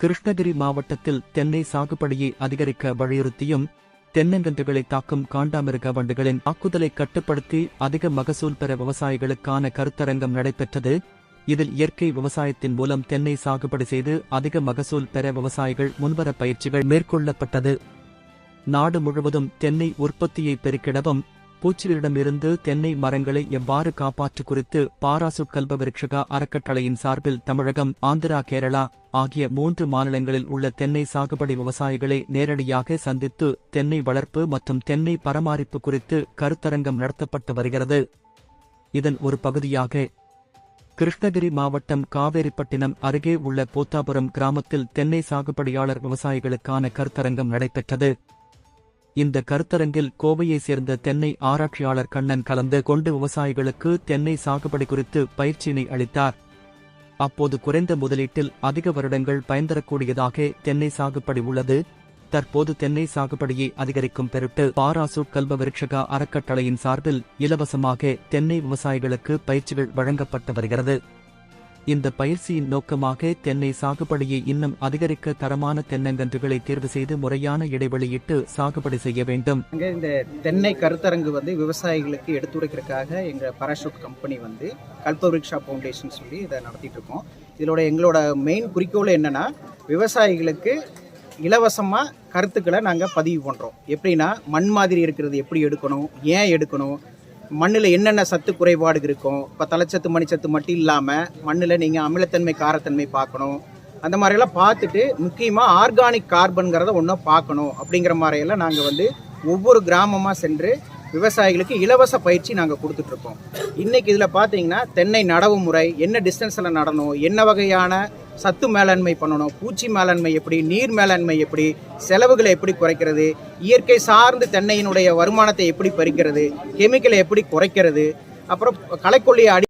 கிருஷ்ணகிரி மாவட்டத்தில் தென்னை சாகுபடியை அதிகரிக்க வலியுறுத்தியும் தென்னங்கன்றுகளை தாக்கும் காண்டாமிருக வண்டுகளின் தாக்குதலை கட்டுப்படுத்தி அதிக மகசூல் பெற விவசாயிகளுக்கான கருத்தரங்கம் நடைபெற்றது. இதில் இயற்கை விவசாயத்தின் மூலம் தென்னை சாகுபடி செய்து அதிக மகசூல் பெற விவசாயிகள் முன்வர பயிற்சிகள் மேற்கொள்ளப்பட்டது. நாடு முழுவதும் தென்னை உற்பத்தியை பெருக்கிடவும் பூச்சிகளிடமிருந்து தென்னை மரங்களை எவ்வாறு காப்பாற்று குறித்து பாராசு கல்ப விருட்சகா அறக்கட்டளையின் சார்பில் தமிழகம் ஆந்திரா கேரளா ஆகிய மூன்று மாநிலங்களில் உள்ள தென்னை சாகுபடி விவசாயிகளை நேரடியாக சந்தித்து தென்னை வளர்ப்பு மற்றும் தென்னை பராமரிப்பு குறித்து கருத்தரங்கம் நடத்தப்பட்டு வருகிறது. இதன் ஒரு பகுதியாக கிருஷ்ணகிரி மாவட்டம் காவேரிப்பட்டினம் அருகே உள்ள போத்தாபுரம் கிராமத்தில் தென்னை சாகுபடியாளர் விவசாயிகளுக்கான கருத்தரங்கம் நடைபெற்றது. இந்த கருத்தரங்கில் கோவையைச் சேர்ந்த தென்னை ஆராய்ச்சியாளர் கண்ணன் கலந்து கொண்டு விவசாயிகளுக்கு தென்னை சாகுபடி குறித்து பயிற்சியினை அளித்தார். அப்போது குறைந்த முதலீட்டில் அதிக வருடங்கள் பயன்தரக்கூடியதாக தென்னை சாகுபடி உள்ளது. தற்போது தென்னை சாகுபடியை அதிகரிக்கும் பெருட்டு பாராசூட் கல்ப விருட்சகா அறக்கட்டளையின் சார்பில் இலவசமாக தென்னை விவசாயிகளுக்கு பயிற்சிகள் வழங்கப்பட்டு வருகிறது. இந்த பயிற்சியின் நோக்கமாக தென்னை சாகுபடியை இன்னும் அதிகரிக்க தரமான தென்னங்கன்றுகளை தேர்வு செய்து முறையான இடைவெளியிட்டு சாகுபடி செய்ய வேண்டும். இந்த தென்னை கருத்தரங்கு வந்து விவசாயிகளுக்கு எடுத்துரைக்கிறதுக்காக எங்கள் பராஷூட் கம்பெனி வந்து கல்பவரிக்ஷா ஃபவுண்டேஷன் சொல்லி இதை நடத்திட்டு இருக்கோம் இதோட எங்களோட மெயின் குறிக்கோள் என்னன்னா விவசாயிகளுக்கு இலவசமாக கருத்துக்களை நாங்கள் பதிவு பண்ணுறோம் எப்படின்னா மண் மாதிரி இருக்கிறது எப்படி எடுக்கணும் ஏன் எடுக்கணும் மண்ணில் என்னென்ன சத்து குறைபாடு இருக்கும்? இப்போ தலைச்சத்து மணிச்சத்து மட்டும் இல்லாமல் மண்ணில் நீங்கள் அமிலத்தன்மை காரத்தன்மை பார்க்கணும். அந்த மாதிரியெல்லாம் பார்த்துட்டு முக்கியமாக ஆர்கானிக் கார்பன்கிறத ஒன்றும் பார்க்கணும். அப்படிங்கிற மாதிரியெல்லாம் நாங்கள் வந்து ஒவ்வொரு கிராமமாக சென்று விவசாயிகளுக்கு இலவச பயிற்சி நாங்கள் கொடுத்துட்ருக்கோம். இன்றைக்கி இதில் பார்த்தீங்கன்னா தென்னை நடவு முறை என்ன டிஸ்டன்ஸில் நடணும் என்ன வகையான சத்து மேலாண்மை பண்ணணும் பூச்சி மேலாண்மை எப்படி நீர் மேலாண்மை எப்படி செலவுகளை எப்படி குறைக்கிறது இயற்கை சார்ந்து தென்னையினுடைய வருமானத்தை எப்படி பறிக்கிறது கெமிக்கலை எப்படி குறைக்கிறது அப்புறம் களைக்கொல்லியை அடி